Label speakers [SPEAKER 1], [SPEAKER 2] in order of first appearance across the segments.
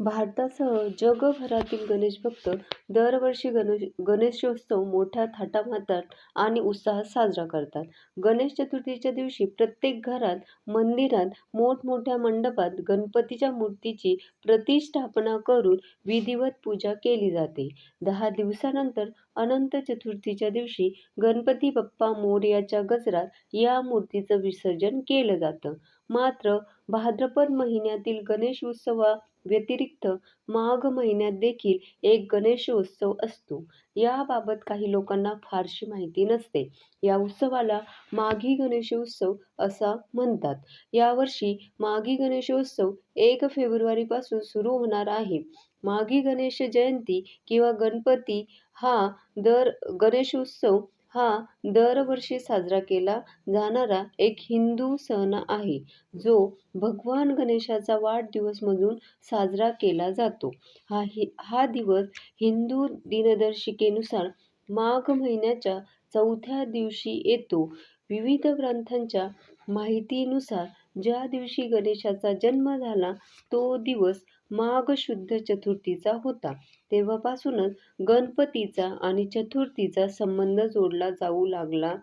[SPEAKER 1] भारतासह जगभरातील गणेश भक्त दरवर्षी गणेश गणेशोत्सव मोठ्या थाटामाटात आणि उत्साहात साजरा करतात. गणेश चतुर्थीच्या दिवशी प्रत्येक घरात, मंदिरात, मोठमोठ्या मंडपात गणपतीच्या मूर्तीची प्रतिष्ठापना करून विधिवत पूजा केली जाते. दहा दिवसानंतर अनंत चतुर्थीच्या दिवशी गणपती बाप्पा मोर्याच्या गजरात या मूर्तीचं विसर्जन केलं जातं. मात्र भाद्रपद महिन्यातील गणेश उत्सवाव्यतिरिक्त माघ महिन्यात देखील एक गणेशोत्सव असतो. याबाबत काही लोकांना फारशी माहिती नसते. या उत्सवाला 'माघी गणेशोत्सव' असा म्हणतात. यावर्षी माघी गणेशोत्सव एक फेब्रुवारीपासून सुरू होणार आहे. माघी गणेश जयंती किंवा गणपती हा दर गणेशोत्सव हा दरवर्षी साजरा केला जाणारा एक हिंदू सण आहे, जो भगवान गणेशाचा वाढदिवस म्हणून साजरा केला जातो. हा हि हा दिवस हिंदू दिनदर्शिकेनुसार माघ महिन्याच्या चौथ्या दिवशी येतो. विविध ग्रंथांच्या माहितीनुसार ज्या दिवशी गणेशाचा जन्म झाला तो दिवस माघ शुद्ध चतुर्थीचा होता. तेव्हापासूनच गणपतीचा आणि चतुर्थीचा संबंध जोडला जाऊ लागला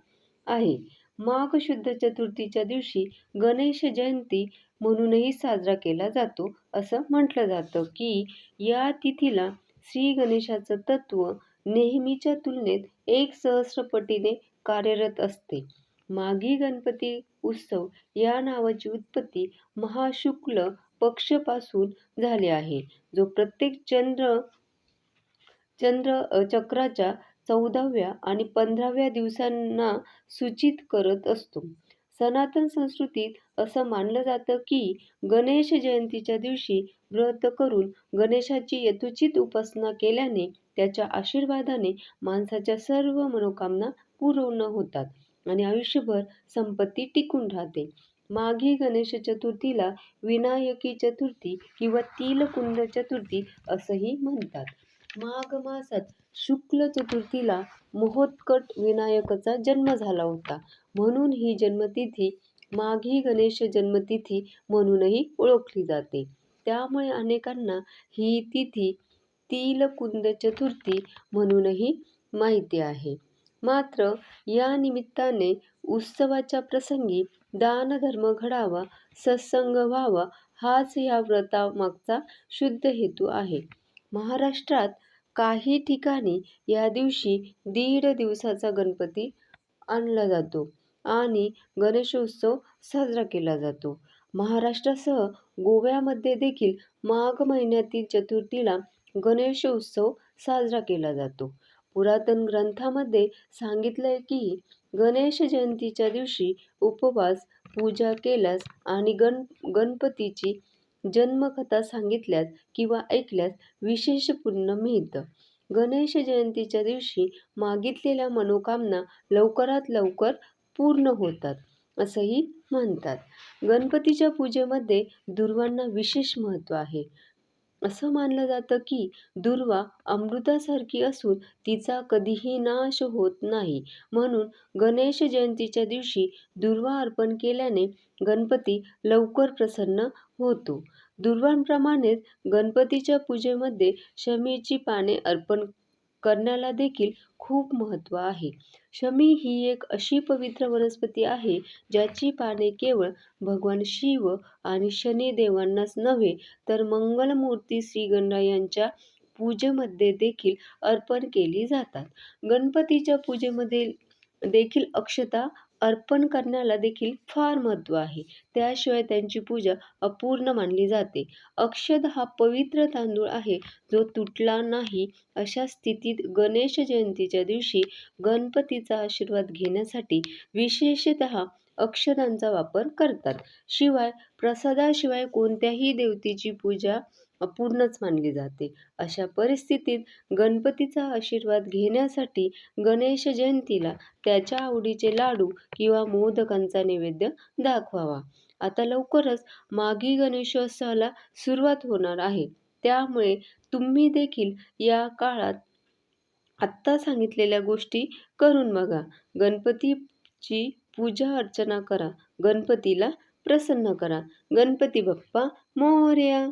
[SPEAKER 1] आहे. माघ शुद्ध चतुर्थीच्या दिवशी गणेश जयंती म्हणूनही साजरा केला जातो. असं म्हटलं जातं की, या तिथीला श्रीगणेशाचं तत्त्व नेहमीच्या तुलनेत एक सहस्रपटीने कार्यरत असते. माघी गणपती उत्सव या नावाची उत्पत्ती महाशुक्ल पक्षपासून झाली आहे, जो प्रत्येक चंद्र चंद्र चक्राच्या चौदाव्या आणि पंधराव्या दिवसांना सूचित करत असतो. सनातन संस्कृतीत असं मानलं जातं की, गणेश जयंतीच्या दिवशी व्रत करून गणेशाची यथोचित उपासना केल्याने त्याच्या आशीर्वादाने माणसाच्या सर्व मनोकामना पूर्ण होतात आणि आयुष्यभर संपत्ती टिकून राहते. माघी गणेश चतुर्थीला विनायकी चतुर्थी किंवा तिलकुंद चतुर्थी असंही म्हणतात. माघ मासात शुक्ल चतुर्थीला महोत्कट विनायकाचा जन्म झाला होता. म्हणून ही जन्मतिथी माघी गणेश जन्मतिथी म्हणूनही ओळखली जाते. त्यामुळे अनेकांना ही तिथी तिलकुंद चतुर्थी म्हणूनही माहिती आहे. मात्र या निमित्ताने उत्सवाच्या प्रसंगी दानधर्म घडावा, सत्संग व्हावा हाच या व्रतामागचा शुद्ध हेतू आहे. महाराष्ट्रात काही ठिकाणी या दिवशी दीड दिवसाचा गणपती आणला जातो आणि गणेशोत्सव साजरा केला जातो. महाराष्ट्रासह गोव्यामध्ये देखील माघ महिन्यातील चतुर्थीला गणेशोत्सव साजरा केला जातो. पुरातन ग्रंथामध्ये सांगितलंय की, गणेश जयंतीच्या दिवशी उपवास, पूजा केल्यास आणि गण गणपतीची जन्मकथा सांगितल्यास किंवा ऐकल्यास विशेष पुण्य मिळतं. गणेश जयंतीच्या दिवशी मागितलेल्या मनोकामना लवकरात लवकर पूर्ण होतात, असंही म्हणतात. गणपतीच्या पूजेमध्ये दुर्वांना विशेष महत्त्व आहे. असं मानलं जातं की, दुर्वा अमृतासारखी असून तिचा कधीही नाश होत नाही. म्हणून गणेश जयंतीच्या दिवशी दुर्वा अर्पण केल्याने गणपती लवकर प्रसन्न होतो. दुर्वांप्रमाणेच गणपतीच्या पूजेमध्ये शमीची पाने अर्पण करण्याला देखील खूप महत्त्व आहे. शमी ही एक अशी पवित्र वनस्पती आहे, ज्याची पाने केवळ भगवान शिव आणि शनिदेवांनाच नव्हे, तर मंगलमूर्ती श्रीगणरायांच्या पूजेमध्ये देखील अर्पण केली जातात. गणपतीच्या पूजेमध्ये देखील अक्षता अर्पण करण्याला देखील फार महत्त्व आहे. त्याशिवाय त्यांची पूजा अपूर्ण मानली जाते. अक्षद हा पवित्र तांदूळ आहे, जो तुटला नाही. अशा स्थितीत गणेश जयंतीच्या दिवशी गणपतीचा आशीर्वाद घेण्यासाठी विशेषतः अक्षदांचा वापर करतात. शिवाय प्रसादाशिवाय कोणत्याही देवतेची पूजा अपूर्णच मानली जाते. अशा परिस्थितीत गणपतीचा आशीर्वाद घेण्यासाठी गणेश जयंतीला त्याच्या आवडीचे लाडू किंवा मोदकांचा नैवेद्य दाखवावा. आता लवकरच मागी गणेशोत्सवाला सुरुवात होणार आहे. त्यामुळे तुम्ही देखील या काळात आत्ता सांगितलेल्या गोष्टी करून बघा. गणपतीची पूजा अर्चना करा. गणपतीला प्रसन्न करा. गणपती बाप्पा मोर्या